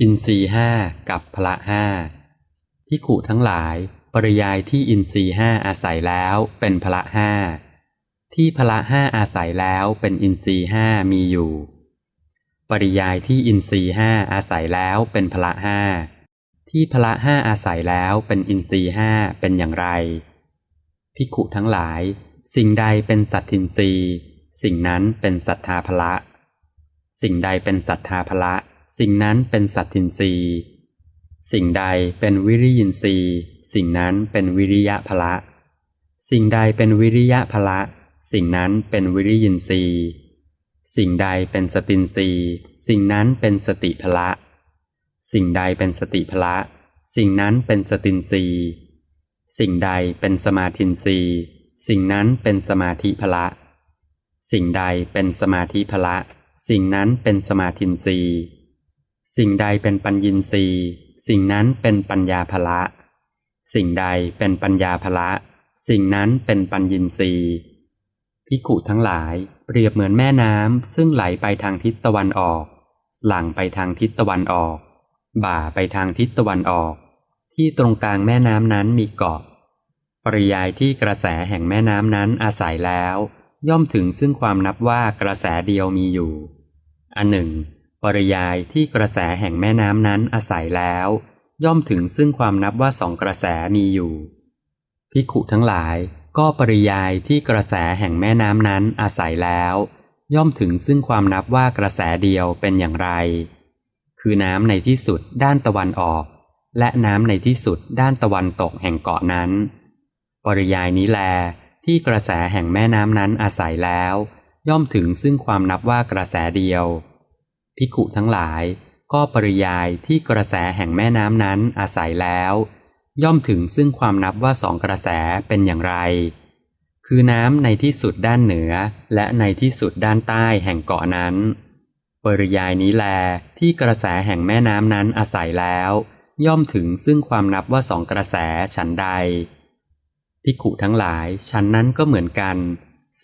อินทรีห้ากับพละห้าพิขุทั้งหลายปริยายที่อินทรีห้าอาศัยแล้วเป็นพละห้าที่พละห้าอาศัยแล้วเป็นอินทรีห้ามีอยู่ ปริยายที่อินทรีห้าอาศัยแล้วเป็นพละห้าที่พละห้าอาศัยแล้วเป็นอินทรีห้าเป็นอย่างไรพิขุทั้งหลาย สิ่งใดเป็นสัตทินรีสิ่งนั้นเป็นศรัทธาพละ สิ่งใดเป็นศรัทธาพละ สิ่งนั้นเป็นสัตทินรีสิ่งใดเป็นวิริยินทรีย์ สิ่งนั้นเป็นวิริยะพละ สิ่งใดเป็นวิริยะพละ สิ่งนั้นเป็นวิริยินทรีย์ สิ่งใดเป็นสตินทรีย์ สิ่งนั้นเป็นสติพละ สิ่งใดเป็นสติพละ สิ่งนั้นเป็นสตินทรีย์ สิ่งใดเป็นสมาธินทรีย์ สิ่งนั้นเป็นสมาธิพละ สิ่งใดเป็นสมาธิพละ สิ่งนั้นเป็นสมาธินทรีย์ สิ่งใดเป็นปัญญินทรีย์สิ่งนั้นเป็นปัญญาพละ สิ่งใดเป็นปัญญาพละ สิ่งนั้นเป็นปัญญินทรีย์พิกุทั้งหลายเปรียบเหมือนแม่น้ำซึ่งไหลไปทางทิศตะวันออก หลั่งไปทางทิศตะวันออก บ่าไปทางทิศตะวันออก ที่ตรงกลางแม่น้ำนั้นมีเกาะ ปริยายที่กระแสแห่งแม่น้ำนั้นอาศัยแล้ว ย่อมถึงซึ่งความนับว่ากระแสเดียวมีอยู่ อันหนึ่ง ปริยายที่กระแสแห่งแม่น้ำนั้นอาศัยแล้ว ย่อมถึงซึ่งความนับว่าสองกระแสมีอยู่พิขุทั้งหลายก็ปริยายที่กระแสแห่งแม่น้ำนั้นอาศัยแล้ว ย่อมถึงซึ่งความนับว่ากระแสเดียวเป็นอย่างไร คือน้ำในที่สุดด้านตะวันออก และน้ำในที่สุดด้านตะวันตกแห่งเกาะนั้น ปริยายนี้แลที่กระแสแห่งแม่น้ำนั้นอาศัยแล้ว ย่อมถึงซึ่งความนับว่ากระแสเดียว พิขุทั้งหลาย ก็ปริยายที่กระแสแห่งแม่น้ำนั้นอาศัยแล้ว ย่อมถึงซึ่งความนับว่าสองกระแสเป็นอย่างไร คือน้ำในที่สุดด้านเหนือ และในที่สุดด้านใต้แห่งเกาะนั้น ปริยายนี้แลที่กระแสแห่งแม่น้ำนั้นอาศัยแล้ว ย่อมถึงซึ่งความนับว่าสองกระแสฉันใดพิขุทั้งหลายฉันนั้นก็เหมือนกัน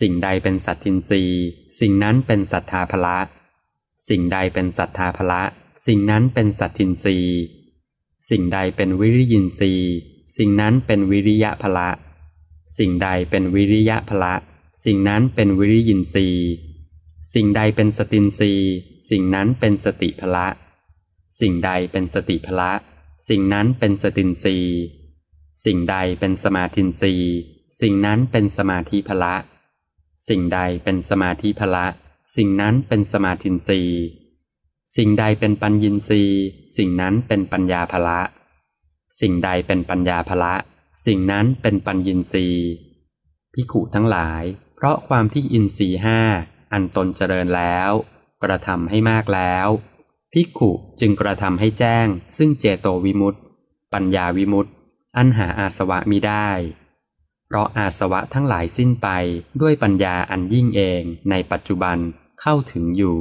สิ่งใดเป็นสัตทินรีสิ่งนั้นเป็นศรัทธาพละ สิ่งใดเป็นศรัทธาพละ สิ่งนั้นเป็นสัตทินรีสิ่งใดเป็นวิริยินรีสิ่งนั้นเป็นวิริยะพละ สิ่งใดเป็นวิริยะพละ สิ่งนั้นเป็นวิริยินรีสิ่งใดเป็นสตินรีสิ่งนั้นเป็นสติพละ สิ่งใดเป็นสติพละ สิ่งนั้นเป็นสตินรีสิ่งใดเป็นสมาธินรีสิ่งนั้นเป็นสมาธิพละ สิ่งใดเป็นสมาธิพละ สิ่งนั้นเป็นสมาธินรีสิ่งใดเป็นปัญญินรีสิ่งนั้นเป็นปัญญาพละ สิ่งใดเป็นปัญญาพละ สิ่งนั้นเป็นปัญญินรีพิขุทั้งหลาย เพราะความที่อินทรีห้าอันตนเจริญแล้ว กระทำให้มากแล้วพิขุจึงกระทำให้แจ้ง ซึ่งเจโตวิมุตติ ปัญญาวิมุตติ อันหาอาสวะมิได้ เพราะอาสวะทั้งหลายสิ้นไปด้วยปัญญาอันยิ่งเองในปัจจุบัน เข้าถึงอยู่